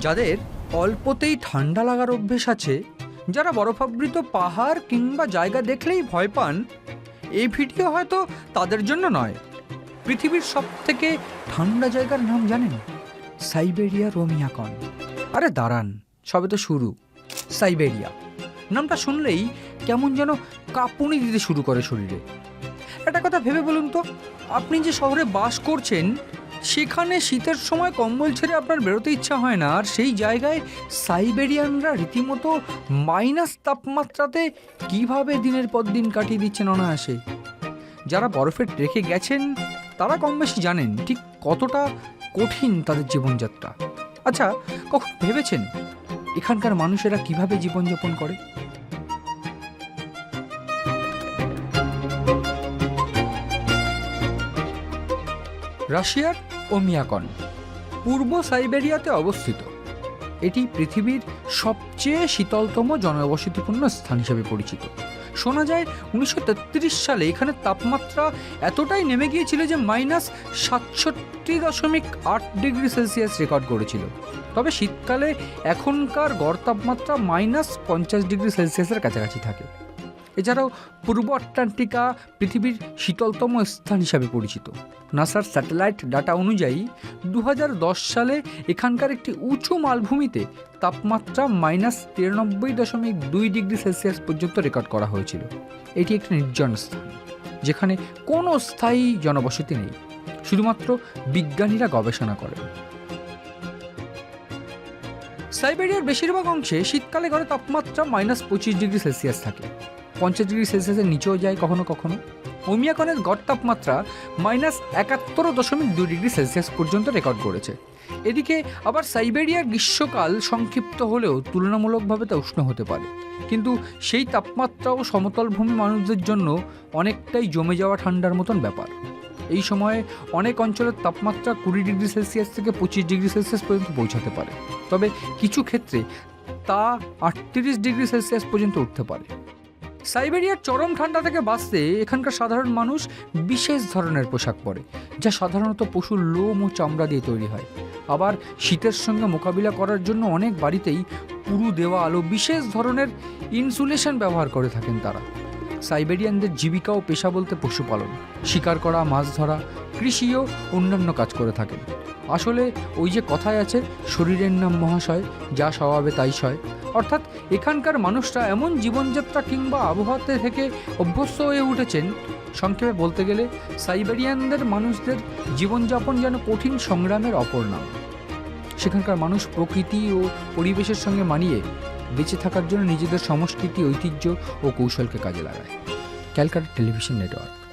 যাদের অল্পতেই ঠান্ডা লাগার অভ্যেস আছে, যারা বরফাবৃত পাহাড় কিংবা জায়গা দেখলেই ভয় পান, এই ভিডিও হয়তো তাদের জন্য নয়। পৃথিবীর সব থেকে ঠান্ডা জায়গার নাম জানেন? সাইবেরিয়া রোমিয়াকন। আরে দাঁড়ান, সবে তো শুরু। সাইবেরিয়া। নামটা শুনলেই কেমন যেন কাঁপুনি দিতে শুরু করে শরীরে। একটা কথা ভেবে বলুন তো, আপনি যে শহরে বাস করছেন সেখানে শীতের সময় কম্বল ছেড়ে আপনার বেরোতে ইচ্ছা হয় না। আর সেই জায়গায় সাইবেরিয়ানরা রীতিমতো মাইনাস তাপমাত্রাতে কীভাবে দিনের পর দিন কাটিয়ে দিচ্ছেন অনায়াসে? যারা বরফে রেখে গেছেন, তারা কম বেশি জানেন ঠিক কতটা কঠিন তাদের জীবনযাত্রা। আচ্ছা কখন ভেবেছেন এখানকার মানুষেরা কীভাবে জীবনযাপন করে? রাশিয়ার ওমিয়াকন, পূর্ব সাইবেরিয়াতে অবস্থিত। এটি পৃথিবীর সবচেয়ে শীতলতম জনবসতিপূর্ণ স্থান হিসেবে পরিচিত। শোনা যায়, উনিশশো তেত্রিশ সালে এখানে তাপমাত্রা এতটাই নেমে গিয়েছিল যে মাইনাস সাতষট্টি দশমিক আট ডিগ্রি সেলসিয়াস রেকর্ড করেছিল তবে শীতকালে এখনকার গড় তাপমাত্রা মাইনাস পঞ্চাশ ডিগ্রি সেলসিয়াসের কাছাকাছি থাকে। এছাড়াও পূর্ব আটলান্টিকা পৃথিবীর শীতলতম স্থান হিসাবে পরিচিত। নাসার স্যাটেলাইট ডাটা অনুযায়ী দু হাজার দশ সালে এখানকার একটি উঁচু মালভূমিতে তাপমাত্রা মাইনাস তিরানব্বই দশমিক দুই ডিগ্রি সেলসিয়াস পর্যন্ত রেকর্ড করা হয়েছিল। এটি একটি নির্জন স্থান, যেখানে কোনো স্থায়ী জনবসতি নেই। শুধুমাত্র বিজ্ঞানীরা গবেষণা করেন। সাইবেরিয়ার বেশিরভাগ অংশে শীতকালে গড়ে তাপমাত্রা মাইনাস পঁচিশ ডিগ্রি সেলসিয়াস থাকে। পঞ্চাশ ডিগ্রি সেলসিয়াসের নিচেও যায় কখনো কখনো। ওমিয়াকনের গড় তাপমাত্রা মাইনাস একাত্তর দশমিক দুই ডিগ্রি সেলসিয়াস পর্যন্ত রেকর্ড করেছে। এদিকে আবার সাইবেরিয়ার গ্রীষ্মকাল সংক্ষিপ্ত হলেও তুলনামূলকভাবে তা উষ্ণ হতে পারে। কিন্তু সেই তাপমাত্রা ও সমতল ভূমি মানুষদের জন্য অনেকটাই জমে যাওয়া ঠান্ডার মতন ব্যাপার। এই সময়ে অনেক অঞ্চলের তাপমাত্রা কুড়ি ডিগ্রি সেলসিয়াস থেকে পঁচিশ ডিগ্রি সেলসিয়াস পর্যন্ত পৌঁছাতে পারে। তবে কিছু ক্ষেত্রে তা আটত্রিশ ডিগ্রি সেলসিয়াস পর্যন্ত উঠতে পারে। সাইবেরিয়ার চরম ঠান্ডা থেকে বাঁচতে এখানকার সাধারণ মানুষ বিশেষ ধরনের পোশাক পরে, যা সাধারণত পশুর লোম ও চামড়া দিয়ে তৈরি হয়। আবার শীতের সঙ্গে মোকাবিলা করার জন্য অনেক বাড়িতেই পুরু দেওয়া আলো বিশেষ ধরনের ইনসুলেশন ব্যবহার করে থাকেন তারা। সাইবেরিয়ানদের জীবিকা ও পেশা বলতে পশুপালন, শিকার করা, মাছ ধরা, কৃষি ও অন্যান্য কাজ করে থাকেন। আসলে ওই যে কথায় আছে, শরীরের নাম মহাশয়, যা স্বভাবে তাই সয়। অর্থাৎ এখানকার মানুষরা এমন জীবনযাত্রা কিংবা আবহাওয়াতে থেকে অভ্যস্ত হয়ে উঠেছেন, সংক্ষেপে বলতে গেলে সাইবেরিয়ানদের মানুষদের জীবনযাপন যেন কঠিন সংগ্রামের অপর নাম। সেখানকার মানুষ প্রকৃতি ও পরিবেশের সঙ্গে মানিয়ে বেঁচে থাকার জন্য নিজেদের সংস্কৃতি ঐতিহ্য ও কৌশলকে কাজে লাগায়। Calcutta television network.